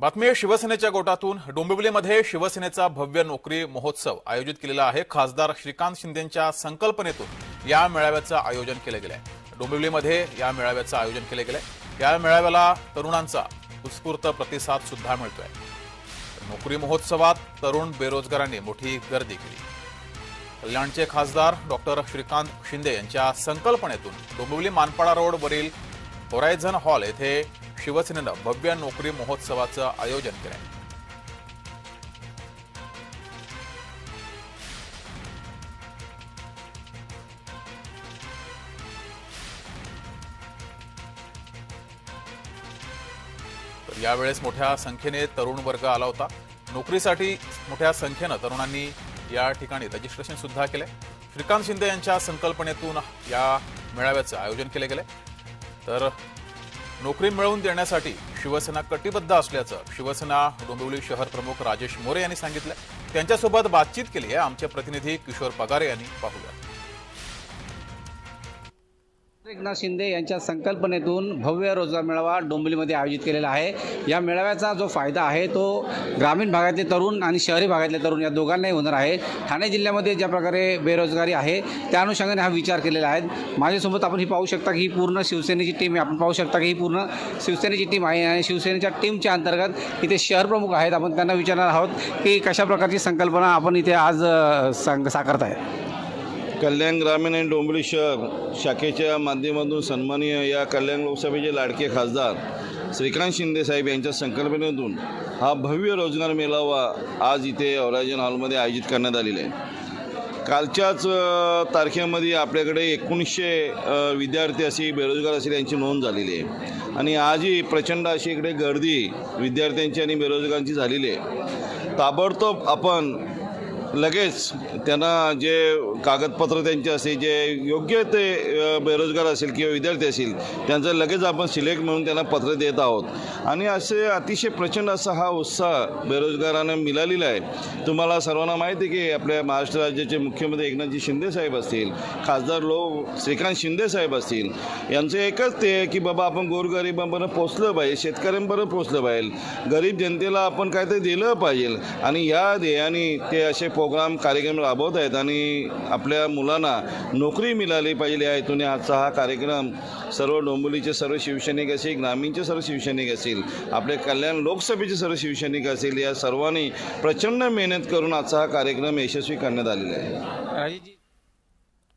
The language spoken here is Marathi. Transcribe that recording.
बातमी आहे शिवसेनेच्या गोटातून. डोंबिवलीमध्ये शिवसेनेचा भव्य नोकरी महोत्सव आयोजित केलेला आहे. खासदार श्रीकांत शिंदेच्या संकल्पनेतून या मेळाव्याचं आयोजन केलं गेलं आहे डोंबिवलीमध्ये या मेळाव्याचं आयोजन केलं गेलं आहे या मेळाव्याला तरुणांचा उत्स्फूर्त प्रतिसाद सुद्धा मिळतोय. नोकरी महोत्सवात तरुण बेरोजगारांनी मोठी गर्दी केली. कल्याणचे खासदार डॉक्टर श्रीकांत शिंदे यांच्या संकल्पनेतून डोंबिवली मानपाडा रोडवरील होरायझन हॉल येथे शिवसेनेनं भव्य नोकरी महोत्सवाचं आयोजन केलं. तर यावेळेस मोठ्या संख्येने तरुण वर्ग आला होता. नोकरीसाठी मोठ्या संख्येनं तरुणांनी या ठिकाणी रजिस्ट्रेशन सुद्धा केले. श्रीकांत शिंदे यांच्या संकल्पनेतून या मेळाव्याचं आयोजन केलं गेले. तर नोकरी मिळवून देण्यासाठी शिवसेना कटिबद्ध असल्याचं शिवसेना डोंबिवली शहर प्रमुख राजेश मोरे यांनी सांगितलं. त्यांच्यासोबत बातचीत केली आहे आमचे प्रतिनिधी किशोर पगारे यांनी. पाहूया. एकनाथ शिंदे यांच्या संकल्पनेतून भव्य रोजगार मेळावा डोंबिवलीमध्ये आयोजित केलेला आहे. या मेळाव्याचा जो फायदा आहे तो ग्रामीण भागातले तरुण आणि शहरी भागातले तरुण या दोघांनाही होणार आहे. ठाणे जिल्ह्यामध्ये ज्या प्रकारे बेरोजगारी आहे त्या अनुषंगाने हा विचार केलेला आहे. माझ्यासोबत आपण ही पाहू शकता की ही पूर्ण शिवसेनेची टीम आहे. आपण पाहू शकता की ही पूर्ण शिवसेनेची टीम आहे आणि शिवसेनेच्या टीमच्या अंतर्गत इथे शहर प्रमुख आहेत. आपण त्यांना विचारणार आहोत की कशा प्रकारची संकल्पना आपण इथे आज सांग साकारत आहे कल्याण ग्रामीण आणि डोंबिवली शहर शाखेच्या माध्यमातून सन्माननीय या कल्याण लोकसभेचे लाडके खासदार श्रीकांत शिंदे साहेब यांच्या संकल्पनेतून हा भव्य रोजगार मेळावा आज इथे ऑरायजन हॉलमध्ये आयोजित करण्यात आलेला आहे. कालच्याच तारखेमध्ये आपल्याकडे एकोणीसशे विद्यार्थी असे बेरोजगार असेल यांची नोंद झालेली आहे. आणि आजही प्रचंड अशी इकडे गर्दी विद्यार्थ्यांची आणि बेरोजगारांची झालेली आहे. ताबडतोब आपण लगेच त्यांना जे कागदपत्र त्यांचे असे जे योग्य ते बेरोजगार असेल किंवा विद्यार्थी असेल त्यांचं लगेच आपण सिलेक्ट म्हणून त्यांना पत्र देत आहोत. आणि असे अतिशय प्रचंड असा हा उत्साह बेरोजगारांना मिळालेला आहे. तुम्हाला सर्वांना माहिती आहे की आपल्या महाराष्ट्र राज्याचे मुख्यमंत्री एकनाथजी शिंदे साहेब असतील खासदार लोक श्रीकांत शिंदे साहेब असतील यांचं एकच ते आहे की बाबा आपण गोरगरिबांपर्यंत पोचलं पाहिजे शेतकऱ्यांपर्यंत पोचलं पाहिजे. गरीब जनतेला आपण काहीतरी दिलं पाहिजे. आणि या ध्येयाने ते असे प्रोग्राम कार्यक्रम राबवत आहेत आणि आपल्या मुलांना नोकरी मिळाली पाहिजे या हेतूने आजचा हा कार्यक्रम. सर्व डोंबिवलीचे सर्व शिवसैनिक असेल ग्रामीणचे सर्व शिवसैनिक असतील आपले कल्याण लोकसभेचे सर्व शिवसैनिक असतील या सर्वांनी प्रचंड मेहनत करून आजचा हा कार्यक्रम यशस्वी करण्यात आलेला आहे.